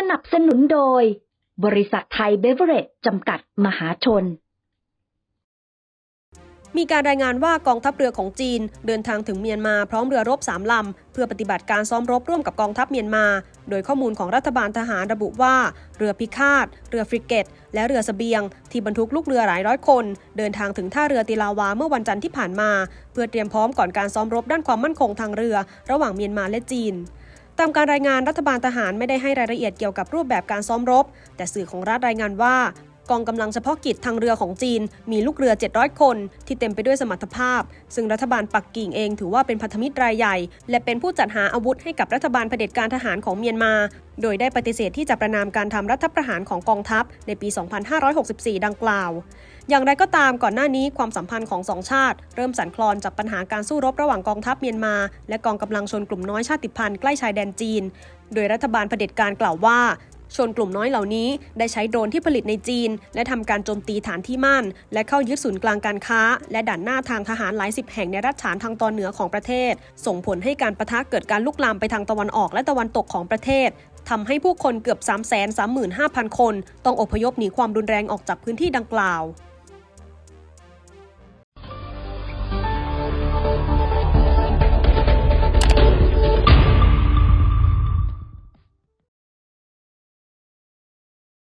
สนับสนุนโดย บริษัทไทยเบเวอเรจจำกัดมหาชน มีการรายงานว่ากองทัพเรือของจีน เดินทางถึงเมียนมาพร้อมเรือรบสามลำ เพื่อปฏิบัติการซ้อมรบร่วมกับกองทัพเมียนมา โดยข้อมูลของรัฐบาลทหารระบุว่า เรือพิฆาต เรือฟริเกต และเรือสเสบียง ที่บรรทุกลูกเรือหลายร้อยคน เดินทางถึงท่าเรือติลาวาเมื่อวันจันทร์ที่ผ่านมา เพื่อเตรียมพร้อมก่อนการซ้อมรบด้านความมั่นคงทางเรือ ระหว่างเมียนมาและจีน ตามการรายงานรัฐบาลทหารไม่ได้ให้รายละเอียดเกี่ยวกับรูปแบบการซ้อมรบ แต่สื่อของรัฐรายงานว่า กองกำลังเฉพาะกิจทางเรือของจีน มีลูกเรือ 700 คน ที่เต็มไปด้วยสมรรถภาพ ซึ่งรัฐบาลปักกิ่งเองถือว่าเป็นพันธมิตรรายใหญ่ และเป็นผู้จัดหาอาวุธให้กับรัฐบาลเผด็จการทหารของเมียนมา โดยได้ปฏิเสธที่จะประนามการทำรัฐประหารของกองทัพในปี 2564 ดังกล่าว อย่างไรก็ตามก่อนหน้านี้ความสัมพันธ์ของสองชาติ เริ่มสั่นคลอนจากปัญหาการสู้รบระหว่างกองทัพเมียนมา และกองกำลังชนกลุ่มน้อยชาติพันธุ์ใกล้ชายแดนจีน โดยรัฐบาลเผด็จการกล่าวว่า ชนกลุ่มน้อยเหล่านี้ได้ใช้โดรนที่ผลิตในจีน และทำการโจมตีฐานที่มั่น และเข้ายึดศูนย์กลางการค้า และด่านหน้าทางทหารหลายสิบแห่งในรัฐฉานทางตอนเหนือของประเทศ ส่งผลให้การประทะเกิดการลุกลามไปทางตะวันออกและตะวันตกของประเทศทำให้ผู้คนเกือบ 3 3 5 0 0 0 คน ต้องอพยพหนีความรุนแรงออกจากพื้นที่ดังกล่าว